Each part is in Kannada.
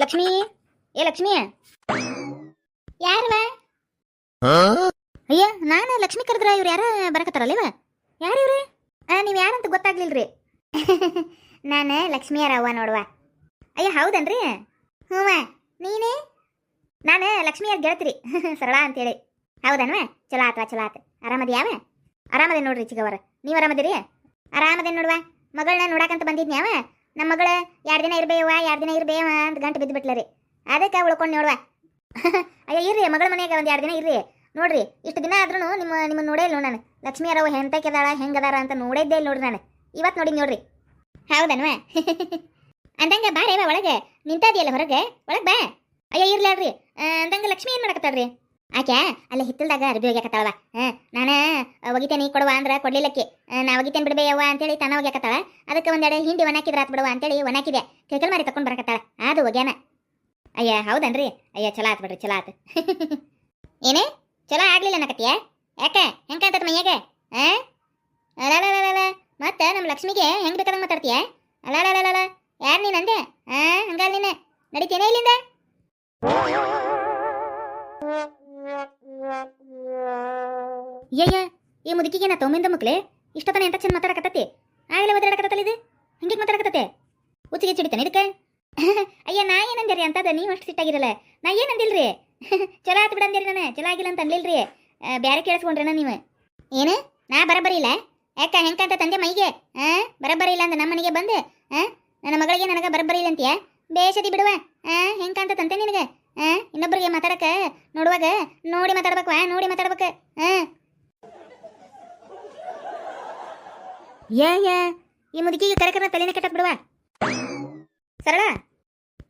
ಲಕ್ಷ್ಮಿ? ಏ ಲಕ್ಷ್ಮಿ? ಯಾರವ? ಅಯ್ಯ ನಾನು ಲಕ್ಷ್ಮಿ ಕರೆದ್ರ ಇವ್ರು ಯಾರ ಬರಕತ್ತಾರಲ್ಲ ಇವ? ಯಾರು ಇವ್ರಿ ನೀವು ಯಾರಂತ ಗೊತ್ತಾಗ್ಲಿಲ್ರಿ? ನಾನು ಲಕ್ಷ್ಮಿಯ ಅವ್ವ ನೋಡುವ. ಅಯ್ಯ ಹೌದನ್ರಿ? ಹ್ಞೂ ನೀನೇ? ನಾನು ಲಕ್ಷ್ಮಿಯ ಗೆಳತಿರಿ. ಸರಳ ಅಂತೇಳಿ. ಹೌದನ್ವ? ಚಲೋ ಆತ್ವಾ ಚಲೋ ಆತ. ಆರಾಮದ್ಯಾವ ಆರಾಮದೇ ನೋಡ್ರಿ ಚಿಗವರ? ನೀವು ಆರಾಮದಿರಿ? ಆರಾಮದೇ ನೋಡುವ? ಮಗಳನ್ನ ನೋಡಾಕಂತ ಬಂದಿದ್ನ್ಯಾವ? ನಮ್ಮ ಮಗಳ ಎರಡು ದಿನ ಇರ್ಬೇವ ಎರಡು ದಿನ ಇರ್ಬೇವ ಅಂತ ಗಂಟು ಬಿದ್ದು ಬಿಟ್ಲರಿ ಅದಕ್ಕೆ ಉಳ್ಕೊಂಡು ನೋಡುವ. ಅಯ್ಯ, ಇರ್ರಿ, ಮಗಳ ಮನೆಯಾಗ ಒಂದು ಎರಡು ದಿನ ಇರ್ರಿ. ನೋಡ್ರಿ, ಇಷ್ಟು ದಿನ ಆದ್ರೂ ನಿಮ್ಮ ನಿಮ್ಮ ನೋಡೇ ಇಲ್ಲ ನಾನು. ಲಕ್ಷ್ಮಿ ಅರವ ಹೆಂತಕ್ಕೆದಾಳ ಹೆಂಗದಾರ ಅಂತ ನೋಡಿದ್ದೆ ಇಲ್ಲ ನೋಡ್ರಿ ನಾನು. ಇವತ್ತು ನೋಡಿ ನೋಡ್ರಿ. ಹೌದನ್ವ? ಅಂದಂಗ ಬಾರೇವ ಒಳಗೆ? ನಿಂತಾದಿಯಲ್ಲ ಹೊರಗೆ? ಒಳಗೆ ಬಾ. ಅಯ್ಯ ಇರ್ಲಾಡ್ರಿ ಅಂದಂಗ ಲಕ್ಷ್ಮಿ ಏನು ಮಾಡಕತ್ತಾಳ್ರಿ? ಆಕೆ, ಅಲ್ಲಿ ಹಿತ್ತಲ್ದಾಗ ಅರ್ಬಿ ಹೋಗ್ಯಾಕತ್ತಾಳವ ಹಾಂ, ನಾನು ಒಗಿತೇನೆ ಕೊಡುವ ಅಂದ್ರೆ ಕೊಡ್ಲಿಲ್ಲಕ್ಕೆ. ನಾ ಒಗಿತೇನೆ ಬಿಡ್ಬೇಯವ್ವ ಅಂತೇಳಿ ತಾನ ಒಗ್ಯಾಕತ್ತಾಳ. ಅದಕ್ಕೆ ಒಂದೆಡೆ ಹಿಂಡಿ ಒಣಾಕಿದ್ರ ಆತ್ ಬಿಡುವ ಅಂತೇಳಿ ಒಣಾಕಿದೆ ಕೆಕಲ್ ಮಾರಿ ತಕೊಂಡ್ ಬರಕತ್ತಾಳ. ಅದು ಒಗ್ಯಾನ. ಅಯ್ಯ, ಹೌದನ್ರಿ? ಅಯ್ಯ ಚಲೋ ಆತ್ ಬಿಡ್ರಿ ಚಲೋ ಆತ್. ಏನೇ? ಚಲೋ ಆಗ್ಲಿಲ್ಲ ಅನ್ನಕತ್ತೀಯ? ಯಾಕೆ? ಹೆಂಗ್ ಕಾಣ್ತದ ಮೈಯಾಗೆ? ಆ ಅಲಲಲಲ ಮತ್ತೆ ನಮ್ಮ ಲಕ್ಷ್ಮಿಗೆ ಹೆಂಗ್ ಬೇಕಾದಂಗೆ ಮಾತಾಡ್ತೀಯ? ಅಲಲಲಲ ಯಾರು ನೀನು ಅಂದೆ? ಆ ಹಂಗಲ್ಲ ನೀನು. ನಡಿತೇನೆ ಇಲ್ಲಿಂದ? ಅಯ್ಯಯ್ಯ ಈ ಮುದುಕಿಗೆ ನಾ ತೊಂಬಿಂದ ಮಕ್ಳೆ? ಇಷ್ಟೊತ್ತನ ಎಂತ ಚಂದ ಮಾತಾಡಕತ್ತತಿ? ಆಗಲೇ ಒದರಾಡಕತ್ತಲ್ಲ ಇದು? ಹಂಗೆ ಮಾತಾಡಕತ್ತತೆ? ಉಚ್ಚಿಗೆ ಚಿಡಿತಾನೆ ಇದಕ್ಕೆ? ಅಯ್ಯ, ನಾ ಏನಂದಿರಿ ಅಂತದ? ನೀವು ಅಷ್ಟು ಸಿಟ್ಟಾಗಿರಲ್ಲ. ನಾ ಏನಂದಿಲ್ರಿ? ಚಲೋ ಆತು ಬಿಡಂದಿರಿ ನಾನು. ಚಲೋ ಆಗಿಲ್ಲ ಅಂತ ಅನ್ಲಿಲ್ರಿ? ಬೇರೆ ಬ್ಯಾರೆ ಕೇಳಿಸ್ಕೊಂಡ್ರೇನ ನೀವು. ಏನು? ನಾ ಬರಬರಿ ಇಲ್ಲ? ಯಾಕ ಹೆಂಕಂತ ತಂದೆ ಮೈಗೆ? ಆ, ಬರಬರಿ ಇಲ್ಲ ಅಂತ ನಮ್ಮ ಮನೆಗೆ ಬಂದು? ನನ್ನ ಮಗಳಿಗೆ ನನಗೆ ಬರಬರಿ ಇಲ್ಲ ಅಂತೀಯ? ಬೇಷದಿ ಬಿಡುವ? ಆ ಹೆಂಕಂತ ತಂತೆ ನಿನಗೆ? ಆ ಇನ್ನೊಬ್ಬರಿಗೆ ಮಾತಾಡಕ ನೋಡುವಾಗ? ನೋಡಿ ಮಾತಾಡ್ಬೇಕು ನೋಡಿ ಮಾತಾಡ್ಬೇಕು. ಯಾ ಯಾ ಈ ಮುದುಕಿಗೆ ಕರೆಕರ ತಲೆನೇ ಕೆಟ್ಟಕ್ ಬಿಡುವ. ಸರಳ,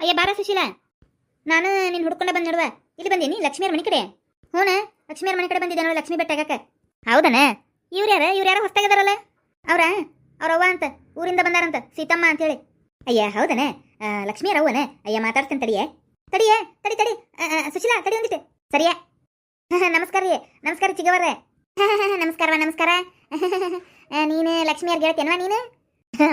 ಅಯ್ಯ, ಬಾರ ಸುಶೀಲ. ನಾನು ನಿನ್ನ ಹುಡ್ಕೊಂಡ ಬಂದ್ ನೋಡುವ. ಇಲ್ಲಿ ಬಂದೀನಿ ಲಕ್ಷ್ಮಿಯರ ಮನೆ ಕಡೆ? ಹ್ಞೂ ಲಕ್ಷ್ಮಿಯರ ಮನೆ ಕಡೆ ಬಂದಿದ್ದೆ ನೋಡಿ, ಲಕ್ಷ್ಮಿ ಬೆಟ್ಟಾಗಕ್ಕೆ ಹೌದನ? ಇವ್ರು ಯಾರ? ಇವ್ರು ಯಾರೋ ಹೊಸ್ತಾಗಿದಾರಲ್ಲ ಅವ್ರ ಅವ್ರ ಅವ್ವ ಅಂತ, ಊರಿಂದ ಬಂದಾರಂತ, ಸೀತಮ್ಮ ಅಂತೇಳಿ. ಅಯ್ಯ, ಹೌದನ? ಲಕ್ಷ್ಮಿಯರ ಅವ್ವನ? ಅಯ್ಯ, ಮಾತಾಡ್ತೇನೆ, ತಡಿಯೇ. ತಡಿಯೇ, ತಡಿ ತಡಿ. ಸುಶೀಲಾ, ತಡಿ ಒಂದಿಟ್ಟು ಸರಿಯಾ. ನಮಸ್ಕಾರ ರೀ. ನಮಸ್ಕಾರ ಚಿಗವರ್ರೆ. ನಮಸ್ಕಾರವ ನಮಸ್ಕಾರ. ನೀನು ಲಕ್ಷ್ಮಿಯರ್ ಹೇಳ್ತೇನವಾ ನೀನು?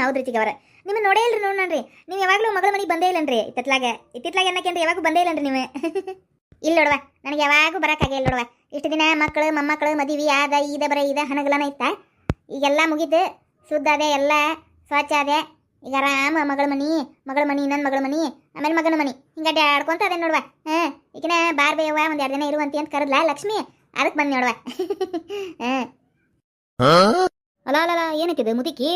ಹೌದ್ರಿ ಚಿಗವರ ನಿಮ್ಮ ನೋಡೇ ಇಲ್ರಿ ನೋಡ್ರಿ ನೀವು ಯಾವಾಗಲೂ ಮಗಳ ಮನೆಗೆ ಬಂದೇ ಇಲ್ಲನ್ರಿ ಇತ್ತಿತ್ಲಾಗ. ಇತ್ತಿತ್ಲಾಗ ಅನ್ನಕ್ಕೆ ಯಾವಾಗೂ ಬಂದೇ ಇಲ್ಲನ್ರಿ ನೀವು. ಇಲ್ಲ ನೋಡುವ, ನನಗೆ ಯಾವಾಗೂ ಬರೋಕ್ಕಾಗೇ ಇಲ್ಲ ನೋಡುವ. ಇಷ್ಟು ದಿನ ಮಕ್ಕಳು, ಮೊಮ್ಮಕ್ಕಳು, ಮದುವೆ ಆದ, ಈದ ಬರ ಇದ ಹಣಗಲನ ಇತ್ತ. ಈಗೆಲ್ಲ ಮುಗೀತು. ಶುದ್ಧ ಅದೇ ಎಲ್ಲ ಸ್ವಚ್ಛ ಅದೇ ಈಗ ಆರಾಮ ಮಗಳ ಮನಿ ಮಗಳ ಮನಿ ನನ್ನ ಮಗಳ ಮನಿ, ಆಮೇಲೆ ಮಗನ ಮನಿ. ಹಿಂಗೆ ಆಡ್ಕೊಂತ ಅದೇ ನೋಡುವ. ಹಾಂ ಈಗಿನ ಬಾರ್ ಬೇಯವ್ವ ಒಂದು ಎರಡು ದಿನ ಇರುವಂತಿ ಅಂತ ಕರೆದ್ಲ ಲಕ್ಷ್ಮಿ. ಅದಕ್ಕೆ ಬಂದು ನೋಡುವ. ಹಾಂ. ಅಲ್ಲ ಅಲ್ಲ ಏನಕ್ಕಿದೆ ಮುದುಕಿ?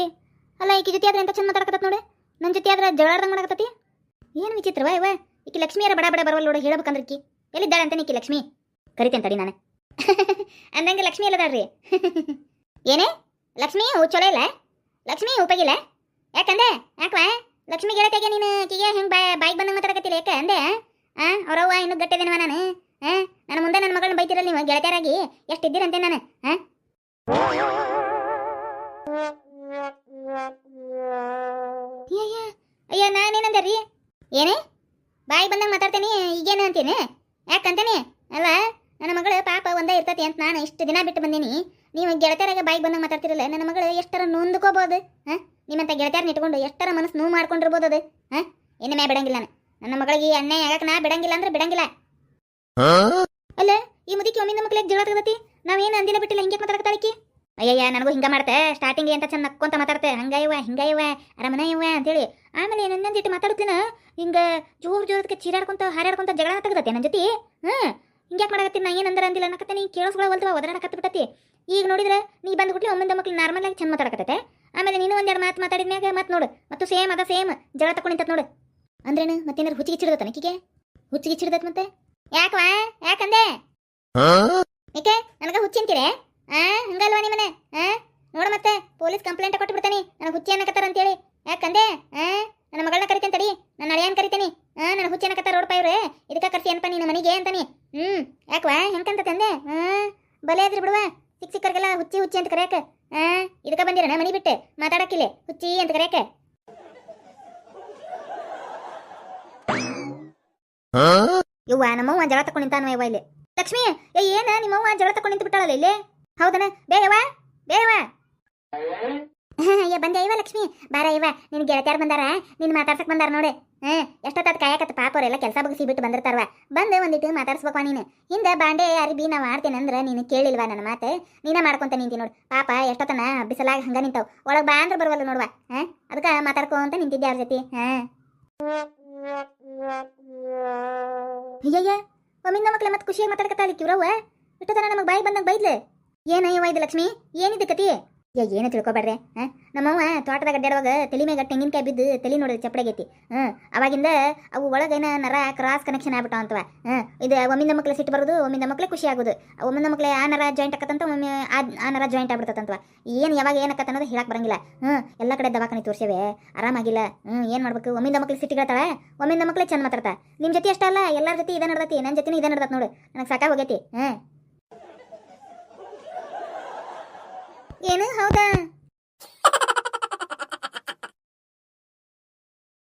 ಅಲ್ಲ, ಈಕಿ ಜೊತೆ ಆದ್ರೆ ಎಂತ ಚಂದ ಮಾತಾಡಕತ್ತ ನೋಡಿ. ನನ್ನ ಜೊತೆ ಆದ್ರೆ ಜಗಳಾಡ್ದಂಗೆ ಮಾಡಕತ್ತತಿ. ಏನು ವಿಚಿತ್ರವ ಇವ ಈಕಿ ಲಕ್ಷ್ಮಿಯರ ಬಡ ಬಡ ಬರವಲ್ಲ ನೋಡಿ, ಹೇಳ್ಬೇಕಂದ್ರೆ ಈಕಿ. ಎಲ್ಲಿದ್ದಾಳೆ ಅಂತ ಈಕಿ ಲಕ್ಷ್ಮಿ? ಕರಿತೇನೆ ತಡಿ ನಾನು. ಅಂದಂಗೆ ಲಕ್ಷ್ಮಿ ಎಲ್ಲದಾಳ್ರಿ. ಏನೇ? ಲಕ್ಷ್ಮಿ, ಹೂ ಚಲೋ ಇಲ್ಲ? ಲಕ್ಷ್ಮಿ ಉಪಗಿಲ್ಲ ಯಾಕಂದೆ ಯಾಕವ ಲಕ್ಷ್ಮಿ ಗೆಳತಿಗೆ ನೀನು ಆಕಿಗೆ ಹೆಂಗೆ ಬಾಯ್ ಬಾಯಿಗೆ ಬಂದಂಗೆ ಮಾತಾಡಕತ್ತಿಲ್ಲ ಯಾಕೆ? ಅಂದೆ ಆ, ಅವ್ರವ್ವ ಇನ್ನೂ ಗಟ್ಟಿದೇನವ ನಾನು? ಆ? ನನ್ನ ಮುಂದೆ ನನ್ನ ಮಗಳನ್ನ ಬೈತಿರಲ್ಲ ನೀವು, ಗೆಳತಿಯರಾಗಿ. ಎಷ್ಟು ಇದ್ದೀರಂತೆ ನಾನು? ಆ? ಅಯ್ಯ ನಾನೇನಂದೆ ರೀ? ಏನೇ? ಬಾಯಿ ಬಂದಂಗೆ ಮಾತಾಡ್ತೇನೆ, ಈಗೇನು ಅಂತೀನಿ? ಯಾಕಂತೇನೆ? ಅಲ್ಲ, ನನ್ನ ಮಗಳು ಪಾಪ ಒಂದೇ ಇರ್ತತಿ ಅಂತ ನಾನು ಇಷ್ಟು ದಿನ ಬಿಟ್ಟು ಬಂದೀನಿ. ನೀವು ಗೆಳತಿಯರಾಗ ಬಾಯಿಗೆ ಬಂದಂಗೆ ಮಾತಾಡ್ತಿರಲ್ಲ, ನನ್ನ ಮಗಳು ಎಷ್ಟರ ನೊಂದ್ಕೋಬೋದು, ಹಾಂ? ನಿಮ್ಮಂತ ಗೆಳತಿಯರನ್ನ ಇಟ್ಕೊಂಡು ಎಷ್ಟರ ಮನಸ್ಸು ನೋವು ಮಾಡ್ಕೊಂಡಿರ್ಬೋದು ಅದು, ಹಾಂ? ಇನ್ನು ಮೇ ಬಿಡಂಗಿಲ್ಲ ನಾನು. ನನ್ನ ಮಗಳಿಗೆ ಅನ್ಯಾಯ ಆಗಕ್ಕೆ ನಾ ಬಿಡಂಗಿಲ್ಲ ಅಂದ್ರೆ ಬಿಡಂಗಿಲ್ಲ. ಅಲ್ಲ, ಈ ಮುದುಕಿ ಒಮ್ಮಿಂದ ಮಕ್ಳಿಗೆ ಜಗಳ ತೆಗ್ದತಿ? ನಾವೇನು ಅಂದಿಲ್ಲ ಬಿಟ್ಟಿಲ್ಲ ಹಿಂಗೆ ಮಾತಾಡ್ತಾಳಿಕಿ ಅಯ್ಯಯ್ಯ, ನನಗೂ ಹಿಂಗೆ ಮಾಡ್ತೆ ಸ್ಟಾರ್ಟಿಂಗ್ ಅಂತ ಚಂದ ನಕ್ಕೊಂತ ಮಾತಾಡ್ತೆ. ಹಂಗಾಯವ ಹಿಂಗಾಯವ ಅರಮನೆ ಇವ ಅಂತೇಳಿ. ಆಮೇಲೆ ನನ್ನಂದಿಟ್ಟು ಮಾತಾಡ್ತೀನ ಹಿಂಗೆ ಜೋರ್ ಜೋರದಕ್ಕೆ ಚೀರಾಡ್ಕೊಂತ, ಹಾರಾಡ್ಕೊಂತ ಜಗಳ ತೆಗ್ದತ್ತೆ ನನ್ನ ಜೊತೆ? ಹ್ಞೂ ಹಿಂಗ್ಯಾಕೆ ಮಾಡಾಕತ್ತಿ, ನಾ ಏನಂದ್ರೆ ಅಂದಿಲ್ಲ ಅನ್ನಕತ್ತೆ ನೀ ಕೇಳಿಸ್ಕೊಳ್ಳೋ ಒಲ್ತವ ಒದರಾಡಕತ್ತ ಬಿಟ್ಟತಿ. ಈಗ ನೋಡಿದ್ರೆ ನೀ ಬಂದ್ಬಿಟ್ಲಿ ಒಮ್ಮಿಂದ ಮಕ್ಳು ನಾರ್ಮಲ್ ಆಗಿ ಚಂದ ಮಾತಾಡಕತ್ತೆ ಆಮೇಲೆ ನೀನು ಒಂದೆರಡು ಮಾತು ಮಾತಾಡಿದ್ಮ್ಯಾಗ ಮತ್ತೆ ನೋಡು, ಮತ್ತು ಸೇಮ್ ಅದ ಸೇಮ್ ಜಗಳ ತಗೊಂಡಿಂತ ನೋಡು. ಅಂದ್ರೇನು ಮತ್ತೇನಾರು ಹುಚ್ಚಿಗೆ ಚಿಡ್ದತ್ತ ನಕ್ಕಿಗೆ ಹುಚ್ಚಿಗೆ ಚಿಡ್ದತ್ತ ಮತ್ತೆ? ಯಾಕವಾ ಯಾಕಂದೆ? ಏಕೆ? ನನಗೆ ಹುಚ್ಚಿಂತೀರೆ ಆ? ಹಂಗಲ್ವಾ ನಿಮ್ಮನೆ? ಆ? ನೋಡು ಮತ್ತೆ ಪೊಲೀಸ್ ಕಂಪ್ಲೇಂಟ್ ಕೊಟ್ಟು ಬಿಡ್ತಾನೆ. ನನಗೆ ಹುಚ್ಚಿ ಅನ್ನಕತ್ತಾರ ಅಂತೇಳಿ. ಯಾಕಂದೆ? ಆ? ನನ್ನ ಮಗಳನ್ನ ಕರಿತೇನೆ ತಡಿ. ನನ್ನ ಅಳಿಯನ್ ಕರಿತೇನೆ. ಆ? ನನ್ನ ಹುಚ್ಚಿ ಅನ್ನಕತ್ತಾರ ರೋಡ್ ಪೈವ್ರೆ ಇದಕ್ಕೆ ಕರ್ಸಿ ಏನಪ್ಪ ನಿನ್ನ ಮನೆಗೆ ಅಂತಾನೆ. ಹ್ಞೂ ಯಾಕವಾ ಹೆಂಗಂತ ತಂದೆ? ಆ? ಬಲೆ ಆದ್ರಿ ಬಿಡುವ. ಸಿಕ್ಕ ಸಿಕ್ಕರಿಗೆಲ್ಲ ಹುಚ್ಚಿ ಹುಚ್ಚಿ ಅಂತ ಕರೆಯಕ. ಆ? ಇದಕ್ಕೆ ಬಂದಿರಣ ಮನೆ ಬಿಟ್ಟೆ? ಮಾತಾಡಕ್ಕಿಲ್ಲ. ಹುಚ್ಚಿ ಅಂತ ಕರೆಯಕ. ಇವ್ವ ನಮ್ಮವ್ವ ಜಗಳ ತಕೊಂಡು ನಿಂತಾನ ಇಲ್ಲಿ. ಲಕ್ಷ್ಮಿ, ಏ, ಏನ, ನಿಮ್ಮವ್ವ ಜಗಳ ತಕೊಂಡು ನಿಂತು ಬಿಟ್ಟಾಳಲ್ಲ ಇಲ್ಲಿ? ಹೌದನ? ಬೇಯವ್ವ ಬೇಯವ್ವ ಅಯ್ಯ ಬಂದೆ ಇವ ಲಕ್ಷ್ಮಿ? ಬಾರ ಇವ ನಿನ್ ಗೆಳತಿಯಾರ್ ಬಂದಾರ, ನಿನ್ ಮಾತಾಡ್ಸಕ್ ಬಂದಾರ ನೋಡಿ. ಹಾ ಎಷ್ಟೊತ್ತ ಕಾಯಕತ್ತ ಪಾಪ ಅವರೆಲ್ಲ ಕೆಲಸ ಬಗ್ಸಿ ಬಿಟ್ಟು ಬಂದಿರ್ತಾರವ ಬಂದು ಒಂದಿಟ್ಟು ಮಾತಾಡ್ಸ್ಬೇಕವ ನೀನು. ಹಿಂದೆ ಬಾಂಡೆ ಅರಿಬಿ ನಾ ಮಾಡ್ತೇನೆ ಅಂದ್ರೆ ನೀನು ಕೇಳಿಲ್ವಾ ನನ್ನ ಮಾತೆ? ನೀನ ಮಾಡ್ಕೊಂತ ನಿಂತಿ ನೋಡು. ಪಾಪ, ಎಷ್ಟೊತ್ತನ ಬಿಸಲಾಗ ಹಂಗ ನಿಂತಾವ್. ಒಳಗೆ ಬಾ ಅಂದ್ರೆ ಬರುವಲ್ಲ ನೋಡುವ ಹಾ ಅದಕ್ಕೆ ಮಾತಾಡ್ಕೊಂತ ನಿಂತಿದ್ದೆ ಅವ್ರ ಜೊತೆ? ಹಾ ಅಯ್ಯಯ್ಯ ಒಮ್ಮಿಂದ ಮಕ್ಳ ಮತ್ತೆ ಖುಷಿಯಾಗಿ ಮಾತಾಡ್ಕತ್ತಾಳಿ ಕಿವ್ರವ್ವ? ಇಷ್ಟತನ ನಮಗೆ ಬಾಯಿ ಬಂದಂಗೆ ಬೈದ್ಲೆ? ಏನಯ್ಯವ ಇದು ಲಕ್ಷ್ಮಿ? ಏನಿದೆ ಕತಿ? ಏ ಏನು ತಿಳ್ಕೊಬೇಡ್ರೆ ಹಾ? ನಮ್ಮವ್ವ ತೋಟದಾಗ ಅಡ್ಡಾಡುವಾಗ ತಲೆ ಮ್ಯಾಗ ತೆಂಗಿನಕಾಯಿ ಬಿದ್ದು ತಲೆ ನೋಡಿದ್ರೆ ಚಪ್ಪಡಾಗೈತಿ ಹ್ಞೂ ಅವಾಗಿಂದ ಅವು ಒಳಗೇನ ನರ ಕ್ರಾಸ್ ಕನೆಕ್ಷನ್ ಆಗ್ಬಿಟ್ಟಾವ ಅಂತವ. ಹ್ಞೂ ಇದು ಒಮ್ಮಿಂದ ಮಕ್ಳು ಸಿಟ್ಟು ಬರೋದು, ಒಮ್ಮಿಂದ ಮಕ್ಳೆ ಖುಷಿ ಆಗೋದು. ಒಮ್ಮಿಂದ ಮಕ್ಳೆ ಆ ನರ ಜಾಯಿಂಟ್ ಆಕತ್ತಂತ ಒಮ್ಮೆ ಆ ನರ ಜಾಯಿಂಟ್ ಆಗ್ಬಿಡ್ತಂತವ ಏನು ಯಾವಾಗ ಏನಕ್ಕತ್ತ ಅನ್ನೋದು ಹೇಳಕ್ ಬರಂಗಿಲ್ಲ. ಹ್ಞೂ ಎಲ್ಲ ಕಡೆ ದವಾಖಾನೆ ತೋರ್ಸೇವೆ, ಆರಾಮಾಗಿಲ್ಲ. ಹ್ಞೂ ಏನು ಮಾಡ್ಬೇಕು? ಒಮ್ಮಿಂದ ಮಕ್ಳು ಸಿಟ್ಟಿಗಳ್ತಾಳೆ ಒಮ್ಮಿಂದ ಮಕ್ಳು ಚಂದ ಮಾತಾಡ್ತಾ. ನಿಮ್ಮ ಜೊತೆ ಅಷ್ಟೇ ಅಲ್ಲ, ಎಲ್ಲರ ಜೊತೆ ಇದೇ ನಡ್ದತಿ ನನ್ನ ಜೊತೆನೂ ಇದೇ ನಡ್ದತ್ ನೋಡು. ನನಗೆ ಸಾಕಾಗ ಹೋಗೈತಿ ಹ್ಞೂ ಏನು ಹೌದಾ